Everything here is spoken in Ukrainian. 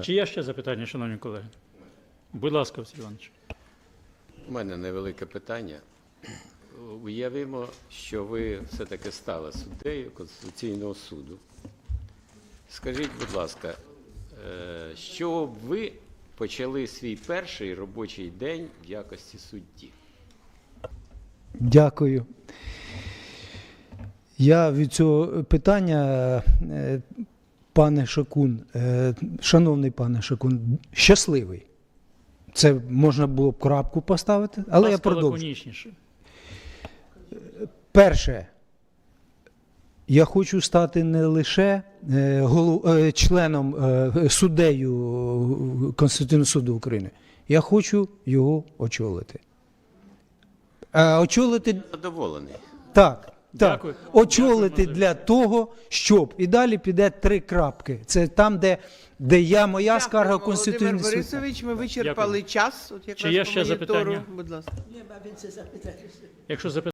Чи є ще запитання, шановні колеги? Будь ласка, Василь Іванович. У мене невелике питання. Уявимо, що ви все-таки стали суддею Конституційного суду. Скажіть, будь ласка, е, що б ви почали свій перший робочий день в якості судді? Дякую. Я від цього питання, е, пане Шакун, е, шановний пане Шакун, щасливий. Це можна було б крапку поставити, але я Ласка, продовжу. лаконічніше. Перше, я хочу стати не лише е, е, членом суддею Конституційного суду України, я хочу його очолити. Очолити Задоволений. так. Так, Дякую. очолити Дякую, для того, щоб і далі піде три крапки. Це там, де, де я моя скарга Дякую, Конституційний Володимир суд. Борисович, ми вичерпали Дякую. час. От якраз Чи є по ще монітору. запитання? Будь ласка. Якщо запитання.